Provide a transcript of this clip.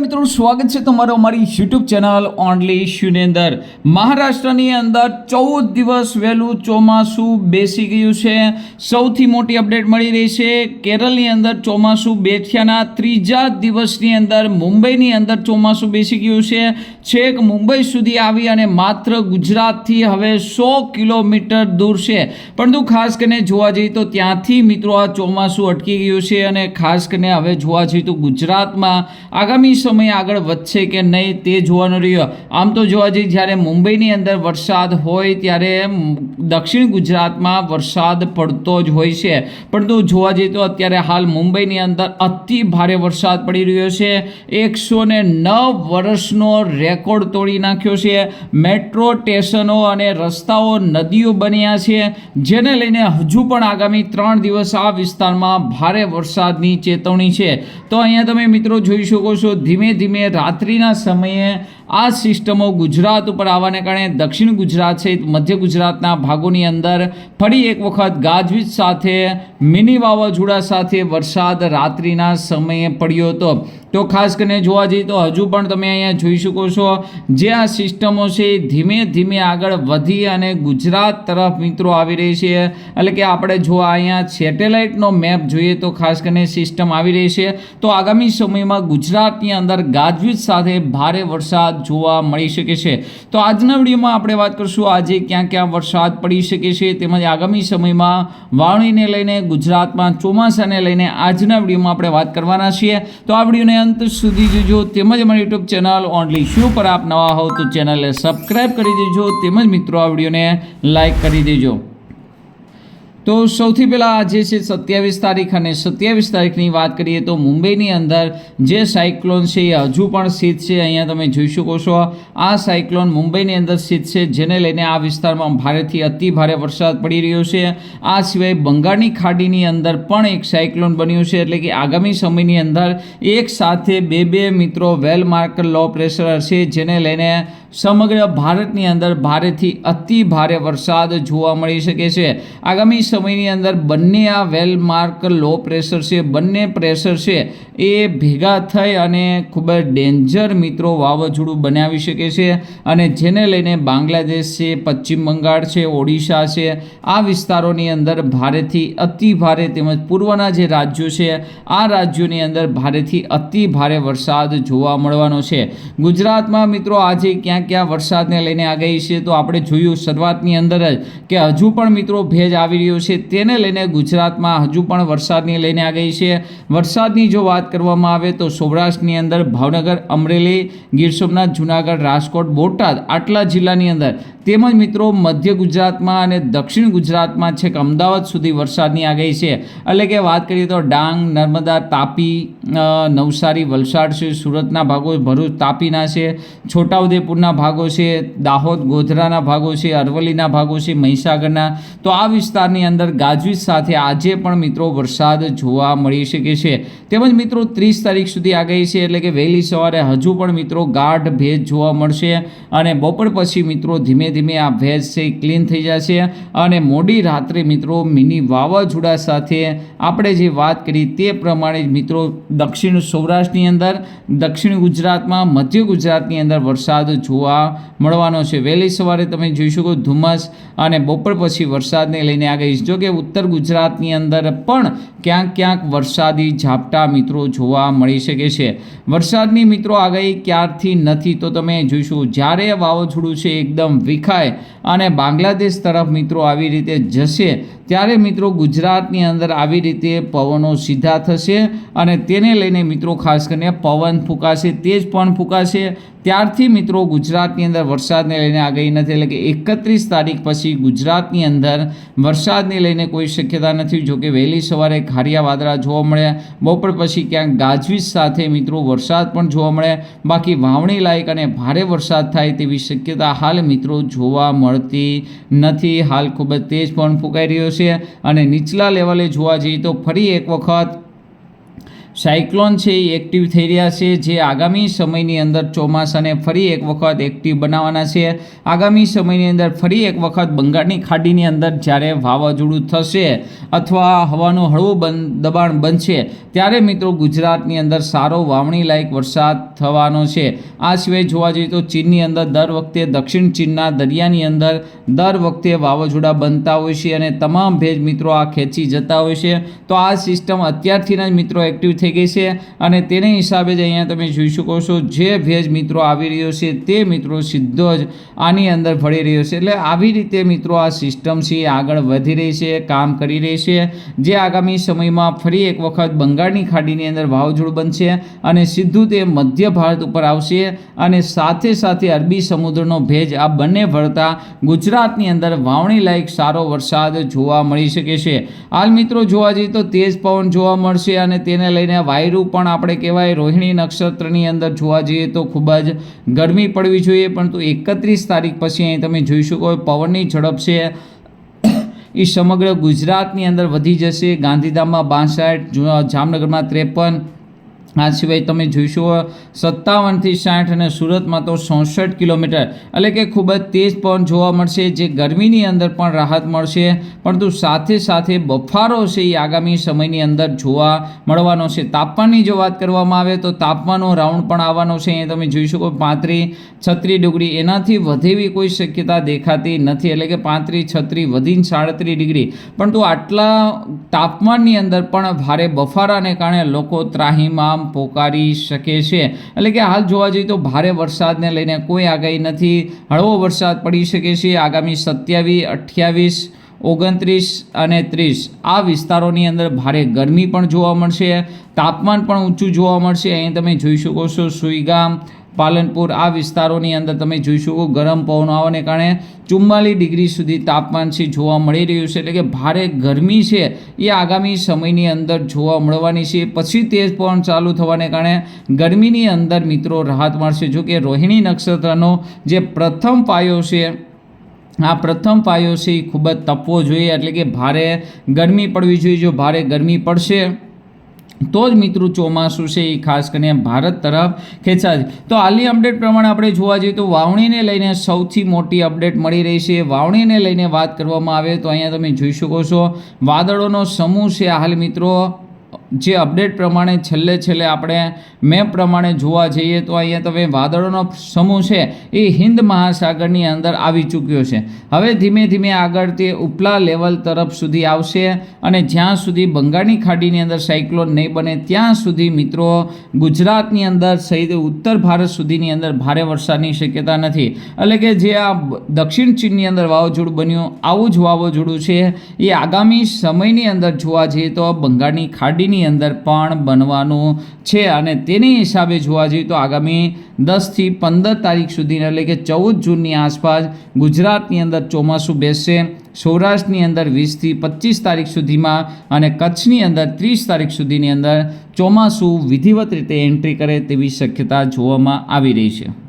મિત્રો, સ્વાગત છે તમારો અમારી યુટ્યુબ ચેનલ ઓનલી ઇશ્યુની અંદર મહારાષ્ટ્રની અંદર ચૌદ દિવસ વહેલું ચોમાસું બેસી ગયું છે. સૌથી મોટી અપડેટ મળી રહી છે કેરળની અંદર ચોમાસું બેઠ્યાના ત્રીજા દિવસની અંદર મુંબઈની અંદર ચોમાસું બેસી ગયું છે. છેક મુંબઈ સુધી આવી અને માત્ર ગુજરાતથી હવે સો કિલોમીટર દૂર છે. પરંતુ ખાસ કરીને જોવા જઈએ તો ત્યાંથી મિત્રો આ ચોમાસું અટકી ગયું છે અને ખાસ કરીને હવે જોવા જઈએ તો ગુજરાતમાં આગામી સમય આગળ વધશે કે નહીં તે જોવાનું રહ્યું. આમ તો જોવા જઈએ જ્યારે મુંબઈની અંદર વરસાદ હોય ત્યારે દક્ષિણ ગુજરાતમાં વરસાદ પડતો જ હોય છે. પરંતુ જોવા જઈએ તો અત્યારે હાલ મુંબઈની અંદર અતિ ભારે વરસાદ પડી રહ્યો છે. એકસો ને નવ વર્ષનો રેકોર્ડ તોડી નાખ્યો છે. મેટ્રો સ્ટેશનો અને રસ્તાઓ નદીઓ બન્યા છે. જેને લઈને હજુ પણ આગામી ત્રણ દિવસ આ વિસ્તારમાં ભારે વરસાદની ચેતવણી છે. તો અહીંયા તમે મિત્રો જોઈ શકો છો ધીમે ધીમે રાત્રિના સમયે આ સિસ્ટમો ગુજરાત ઉપર આવવાને કારણે દક્ષિણ ગુજરાત સહિત મધ્ય ગુજરાતના ભાગોની અંદર ફરી એક વખત ગાજવીજ સાથે, મિની વાવાઝોડા સાથે વરસાદ રાત્રિના સમયે પડ્યો હતો. તો ખાસ કરીને જોવા જઈએ તો હજુ પણ તમે અહીંયા જોઈ શકો છો જે આ સિસ્ટમો છે ધીમે ધીમે આગળ વધી અને ગુજરાત તરફ મિત્રો આવી રહી છે. એટલે કે આપણે જો અહીંયા સેટેલાઇટનો મેપ જોઈએ તો ખાસ કરીને સિસ્ટમ આવી રહી છે. તો આગામી સમયમાં ગુજરાતની અંદર ગાજવીજ સાથે ભારે વરસાદ જોવા મળી શકે છે. તો આજના વિડીયોમાં આપણે વાત કરશું આજે ક્યાં ક્યાં વરસાદ પડી શકે છે તેમજ આગામી સમયમાં વાવણીને લઈને ગુજરાતમાં ચોમાસાને લઈને આજના વિડીયોમાં આપણે વાત કરવાના છીએ. તો આ વિડીયોને અંત સુધી જોજો તેમજ અમારી યુટ્યુબ ચેનલ ઓનલી શો પર આપ નવા હોવ તો ચેનલને સબસ્ક્રાઈબ કરી દેજો તેમજ મિત્રો આ વિડીયોને લાઈક કરી દેજો. તો સૌથી પહેલાં આજે છે સત્યાવીસ તારીખ અને સત્યાવીસ તારીખની વાત કરીએ તો મુંબઈની અંદર જે સાયક્લોન છે એ હજુ પણ સ્થિત છે, અહીંયા તમે જોઈ શકો છો. આ સાયક્લોન મુંબઈની અંદર સ્થિત છે, જેને લઈને આ વિસ્તારમાં ભારેથી અતિ ભારે વરસાદ પડી રહ્યો છે. આ સિવાય બંગાળની ખાડીની અંદર પણ એક સાયક્લોન બન્યું છે, એટલે કે આગામી સમયની અંદર એક સાથે બે બે મિત્રો વેલ માર્ક લો પ્રેશર હશે જેને લઈને સમગ્ર ભારતની અંદર ભારેથી અતિ ભારે વરસાદ જોવા મળી શકે છે. આગામી સમયની અંદર બંને આ વેલમાર્ક લો પ્રેશર છે. બંને પ્રેશર છે એ ભેગા થઈ અને ખૂબ જ ડેન્જર મિત્રો વાવાઝોડું બનાવી શકે છે અને જેને લઈને બાંગ્લાદેશ છે, પશ્ચિમ બંગાળ છે, ઓડિશા છે, આ વિસ્તારોની અંદર ભારેથી અતિ ભારે તેમજ પૂર્વના જે રાજ્યો છે, આ રાજ્યોની અંદર ભારેથી અતિ ભારે વરસાદ જોવા મળવાનો છે. ગુજરાતમાં મિત્રો આજે ક્યાં ક્યાં વરસાદને લઈને આગાહી છે, તો આપણે જોયું શરૂઆતની અંદર જ કે હજુ પણ મિત્રો ભેજ આવી રહ્યો છે. તેને લઈને ગુજરાતમાં હજુ પણ વરસાદની લઈને આગાહી છે. વરસાદની જો વાત કરવામાં આવે તો સૌરાષ્ટ્રની અંદર ભાવનગર, અમરેલી, ગીર સોમનાથ, જુનાગઢ, રાજકોટ, બોટાદ આટલા જિલ્લાની અંદર તેમજ મિત્રો મધ્ય ગુજરાતમાં અને દક્ષિણ ગુજરાતમાં છેક અમદાવાદ સુધી વરસાદની આગાહી છે. એટલે કે વાત કરીએ તો ડાંગ, નર્મદા, તાપી નવસારી, વલસાડ છે, સુરતના ભાગો ભરૂચ, તાપીના છે, છોટાઉદેપુરના ભાગો છે, દાહોદ, ગોધરાના ભાગો છે, અરવલ્લીના ભાગો છે, મહીસાગરના. તો આ વિસ્તારની અંદર ગાજવીજ સાથે આજે પણ મિત્રો વરસાદ જોવા મળી શકે છે. તેમજ મિત્રો ત્રીસ તારીખ સુધી આગાહી છે, એટલે કે વહેલી સવારે હજુ પણ મિત્રો ગાઢ ભેજ જોવા મળશે અને બપોર પછી મિત્રો ધીમે ધીમે આ ભેજ છે, ક્લીન થઈ જશે અને મોડી રાત્રે મિત્રો મિની વાવાઝોડા સાથે આપણે જે વાત કરી તે પ્રમાણે મિત્રો દક્ષિણ સૌરાષ્ટ્રની અંદર, દક્ષિણ ગુજરાતમાં, મધ્ય ગુજરાતની અંદર વરસાદ જોવા મળવાનો છે. વહેલી સવારે તમે જોઈ શકો ધુમ્મસ અને બપોર પછી વરસાદને લઈને આગળ જો કે ઉત્તર ગુજરાતની અંદર પણ ક્યાંક ક્યાંક વરસાદી ઝાપટા મિત્રો જોવા મળી શકે છે. વરસાદની મિત્રો આગાહી ક્યારથી નથી તો તમે જોઈશું જ્યારે વાવાઝોડું છે, એકદમ વિખાય અને બાંગ્લાદેશ તરફ મિત્રો આવી રીતે જશે, ત્યારે મિત્રો ગુજરાતની અંદર આવી રીતે પવનો સીધા થશે અને તેને લઈને મિત્રો ખાસ કરીને પવન ફૂંકાશે, તેજ પણ ફૂંકાશે. ત્યારથી મિત્રો ગુજરાતની અંદર વરસાદને લઈને આગાહી નથી, એટલે કે એકત્રીસ તારીખ પછી ગુજરાતની અંદર વરસાદને લઈને કોઈ શક્યતા નથી. જોકે વહેલી સવારે ખારિયા વાદળા જોવા મળે બપોર પછી ક્યાંક ગાજવીજ સાથે મિત્રો વરસાદ પણ જોવા મળે બાકી વાવણી લાયક અને ભારે વરસાદ થાય તેવી શક્યતા હાલ મિત્રો જોવા મળતી નથી. હાલ ખૂબ જ તેજ પણ ફૂંકાઈ રહ્યો છે અને નીચલા લેવલે જોવા જઈએ તો ફરી એક વખત સાયક્લોન છે એ એક્ટિવ થઈ રહ્યા છે, જે આગામી સમયની અંદર ચોમાસાને ફરી એક વખત એક્ટિવ બનાવવાના છે. આગામી સમયની અંદર ફરી એક વખત બંગાળની ખાડીની અંદર જ્યારે વાવાઝોડું થશે અથવા હવાનું હળવું બન, દબાણ બનશે, ત્યારે મિત્રો ગુજરાતની અંદર સારો વાવણી લાયક વરસાદ થવાનો છે. આ સિવાય જોવા જઈએ તો ચીનની અંદર દર વખતે દક્ષિણ ચીનના દરિયાની અંદર દર વખતે વાવાઝોડા બનતા હોય છે અને તમામ ભેજ મિત્રો આ ખેંચી જતા હોય છે. તો આ સિસ્ટમ અત્યારથી જ મિત્રો એક્ટિવ થઈ ગઈ છે અને તેને હિસાબે જ અહીંયા તમે જોઈ શકો છો જે ભેજ મિત્રો આવી રહ્યો છે તે મિત્રો સીધો જ આની અંદર ભળી રહ્યો છે. એટલે આવી રીતે મિત્રો આ સિસ્ટમ છે આગળ વધી રહી છે, કામ કરી રહી છે. જે આગામી સમયમાં ફરી એક વખત બંગાળની ખાડીની અંદર વાવાઝોડું બનશે અને સીધું તે મધ્ય ભારત ઉપર આવશે અને સાથે સાથે અરબી સમુદ્રનો ભેજ આ બંને ભળતા ગુજરાતની અંદર વાવણી લાયક સારો વરસાદ જોવા મળી શકે છે. હાલ મિત્રો જોવા જઈએ તો તેજ પવન જોવા મળશે અને તેને લઈને વાયરુ પણ આપણે કહેવાય રોહિણી નક્ષત્રની અંદર જોવા જઈએ તો ખૂબ જ ગરમી પડવી જોઈએ, પરંતુ એકત્રીસ તારીખ પછી અહીં તમે જોઈ શકો પવનની ઝડપ છે. એ સમગ્ર ગુજરાતની અંદર વધી જશે. ગાંધીધામમાં બાસઠ જામનગરમાં ત્રેપન આ સિવાય તમે જોઈશો સત્તાવનથી સાઠ અને સુરતમાં તો ચોસઠ કિલોમીટર. એટલે કે ખૂબ જ તેજ પવન જોવા મળશે, જે ગરમીની અંદર પણ રાહત મળશે. પરંતુ સાથે સાથે બફારો છે એ આગામી સમયની અંદર જોવા મળવાનો છે. તાપમાનની જો વાત કરવામાં આવે તો તાપમાનનો રાઉન્ડ પણ આવવાનો છે. અહીંયા તમે જોઈ શકો પાંત્રીસ, છત્રીસ ડિગ્રી. એનાથી વધેવી કોઈ શક્યતા દેખાતી નથી. એટલે કે પાંત્રીસ, છત્રીસ વધીને સાડત્રીસ ડિગ્રી. પરંતુ આટલા તાપમાનની અંદર પણ ભારે બફારાને કારણે લોકો ત્રાહીમામ પોકારી શકે છે. એટલે કે હાલ જોવા જઈએ તો ભારે વરસાદને લઈને કોઈ આગાહી નથી. હળવો વરસાદ પડી શકે છે. આગામી સત્યાવીસ, અઠ્યાવીસ, ઓગણત્રીસ અને ત્રીસ. આ વિસ્તારોની અંદર ભારે ગરમી પણ જોવા મળશે. તાપમાન પણ ઊંચું જોવા મળશે. અહીં તમે જોઈ શકો છો સુઈગામ પાલનપુર આ વિસ્તારોની અંદર તમે જોઈ શકો ગરમ પવન આવવાને કારણે ચુમ્માલીસ ડિગ્રી સુધી તાપમાન છે જોવા મળી રહ્યું છે. એટલે કે ભારે ગરમી છે એ આગામી સમયની અંદર જોવા મળવાની છે. પછી તેજ પવન ચાલુ થવાને કારણે ગરમીની અંદર મિત્રો રાહત મળશે. જો કે રોહિણી નક્ષત્રનો જે પ્રથમ પાયો છે, આ પ્રથમ પાયો છે એ ખૂબ જ તપવો જોઈએ. એટલે કે ભારે ગરમી પડવી જોઈએ. જો ભારે ગરમી પડશે તો જ મિત્રો ચોમાસું છે એ ખાસ કરીને ભારત તરફ ખેંચાશે તો હાલની અપડેટ પ્રમાણે આપણે જોવા જઈએ તો વાવણીને લઈને સૌથી મોટી અપડેટ મળી રહી છે. વાવણીને લઈને વાત કરવામાં આવે તો અહીંયા તમે જોઈ શકો છો. વાદળોનો સમૂહ છે હાલ મિત્રો. જે અપડેટ પ્રમાણે છેલ્લે છેલ્લે આપણે મેપ પ્રમાણે જોવા જઈએ તો અહીંયા તમે વાદળોનો સમૂહ છે, એ હિન્દ મહાસાગરની અંદર આવી ચૂક્યો છે. હવે ધીમે ધીમે આગળ તે ઉપલા લેવલ તરફ સુધી આવશે અને જ્યાં સુધી બંગાળની ખાડીની અંદર સાયક્લોન નહીં બને, ત્યાં સુધી મિત્રો ગુજરાતની અંદર સહિત ઉત્તર ભારત સુધીની અંદર ભારે વરસાદની શક્યતા નથી. એટલે કે જે આ દક્ષિણ ચીનની અંદર વાવાઝોડું બન્યું, આવું જ વાવાઝોડું છે, એ આગામી સમયની અંદર જોવા જઈએ તો બંગાળની ખાડીની અંદર પણ બનવાનું છે અને તેની હિસાબે જોવા જઈએ તો આગામી દસથી પંદર તારીખ સુધી એટલે કે ચૌદ જૂનની આસપાસ ગુજરાતની અંદર ચોમાસું બેસશે, સૌરાષ્ટ્રની અંદર વીસથી પચીસ તારીખ સુધીમાં અને કચ્છની અંદર ત્રીસ તારીખ સુધીની અંદર ચોમાસું વિધિવત રીતે એન્ટ્રી કરે તેવી શક્યતા જોવામાં આવી રહી છે.